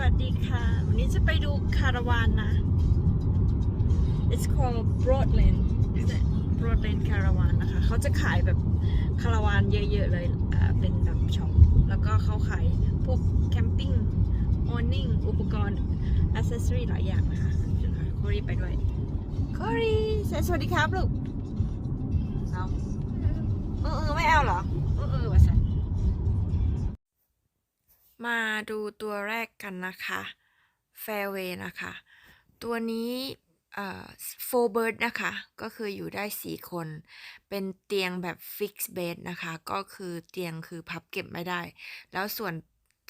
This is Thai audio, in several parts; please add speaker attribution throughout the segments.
Speaker 1: วัสดีค่ะ วันนี้จะไปดูคาราวานนะ It's called Broadland Broadland Caravan นะคะ เขาจะขายแบบคาราวานเยอะๆเลยเป็นแบบช็อป แล้วก็เขาขายพวกแคมปิ้งออนิ่งอุปกรณ์อ c เซสซอรีหลายอย่างนะคะเดี๋ยวค่ะโครีไปด้วยโครีสวัสดีครับลูกเอาเอเออไม่เอาเหรอ มาดูตัวแรกกันนะคะ Fairway นะคะ ตัวนี้เอ่อ four bird นะคะ ก็คืออยู่ได้ 4 คน เป็นเตียงแบบ fix bed นะคะ ก็คือเตียงคือพับเก็บไม่ได้ แล้วส่วน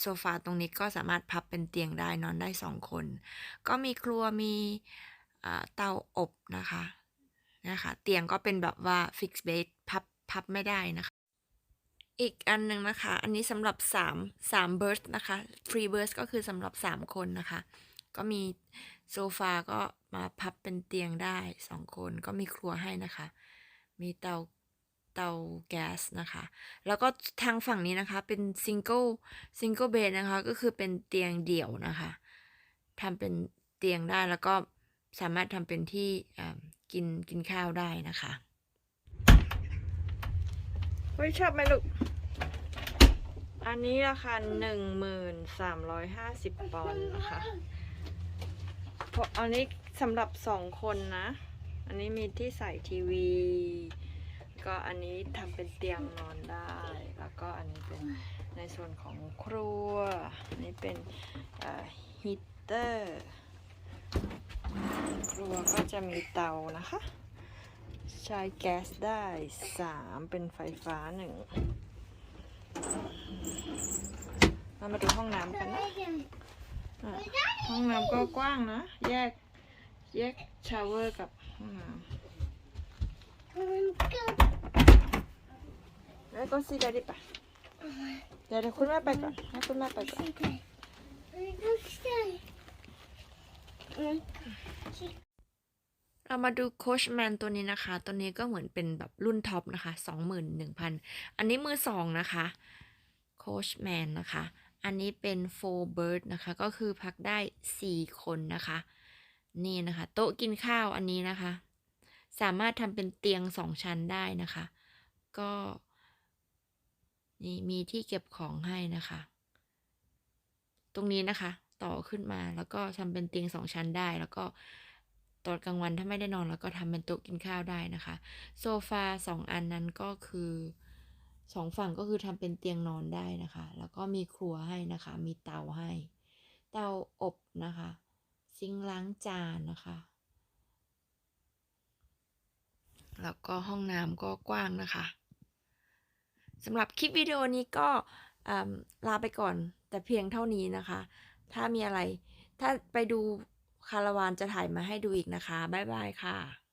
Speaker 1: โซฟาตรงนี้ก็สามารถพับเป็นเตียงได้นอนได้ 2 คน ก็มีครัวมีเตาอบนะคะนะคะ เตียงก็เป็นแบบว่า fix bed พับพับไม่ได้นะคะ อีกอันหนึ่งนะคะ อันนี้สำหรับ3 3 burst นะคะ free burst ก็คือสำหรับ 3 คนนะคะ ก็มีโซฟาก็มาพับเป็นเตียงได้ 2 คนก็มีครัวให้นะคะ มีเตาเตาแก๊สนะคะ แล้วก็ทางฝั่งนี้นะคะเป็น single single bed นะคะ ก็คือเป็นเตียงเดี่ยวนะคะทำเป็นเตียงได้แล้วก็สามารถทำเป็นที่กินกินข้าวได้นะคะ เฮ้ยชอบไหมลูก อันนี้ราคาหนึ่งหมื่นสามร้อยห้าสิบปอนด์นะคะเพราะอันนี้สำหรับสองคนนะ อันนี้มีที่ใส่ทีวี ก็อันนี้ทำเป็นเตียงนอนได้ แล้วก็อันนี้เป็นในส่วนของครัว อันนี้เป็นฮีเตอร์ ครัวก็จะมีเตานะคะ ใช้แก๊สได้สามเป็นไฟฟ้าหนึ่งเรามาดูห้องน้ำกันนะอะห้องน้ำก็กว้างนะ แยก แยกชาวเวอร์กับห้องน้ำแล้วก็ซีได้ดิปะเดี๋ยวเดี๋ยวคุณแม่ไปก่อนให้คุณแม่ไปก่อน เรามาดูโคชแมนตัวนี้นะคะ ตัวนี้ก็เหมือนเป็นแบบรุ่นท็อปนะคะ 21,000 อันนี้มือสองนะคะโคชแมนนะคะ อันนี้เป็น four bird นะคะ ก็คือพักได้ 4 คนนะคะ นี่นะคะ โต๊ะกินข้าวอันนี้นะคะ สามารถทำเป็นเตียงสองชั้นได้นะคะ ก็นี่มีที่เก็บของให้นะคะ ตรงนี้นะคะ ต่อขึ้นมาแล้วก็ทำเป็นเตียงสองชั้นได้แล้วก็ ตอนกลางวันถ้าไม่ได้นอนแล้วก็ทำเป็นโต๊ะกินข้าวได้นะคะ โซฟาสองอันนั้นก็คือสองฝั่งก็คือทำเป็นเตียงนอนได้นะคะ แล้วก็มีครัวให้นะคะ มีเตาให้ เตาอบนะคะ ซิงล้างจานนะคะ แล้วก็ห้องน้ำก็กว้างนะคะสำหรับคลิปวิดีโอนี้ก็ลาไปก่อนแต่เพียงเท่านี้นะคะ ถ้ามีอะไร ถ้าไปดู คาราวานจะถ่ายมาให้ดูอีกนะคะ บ๊ายบายค่ะ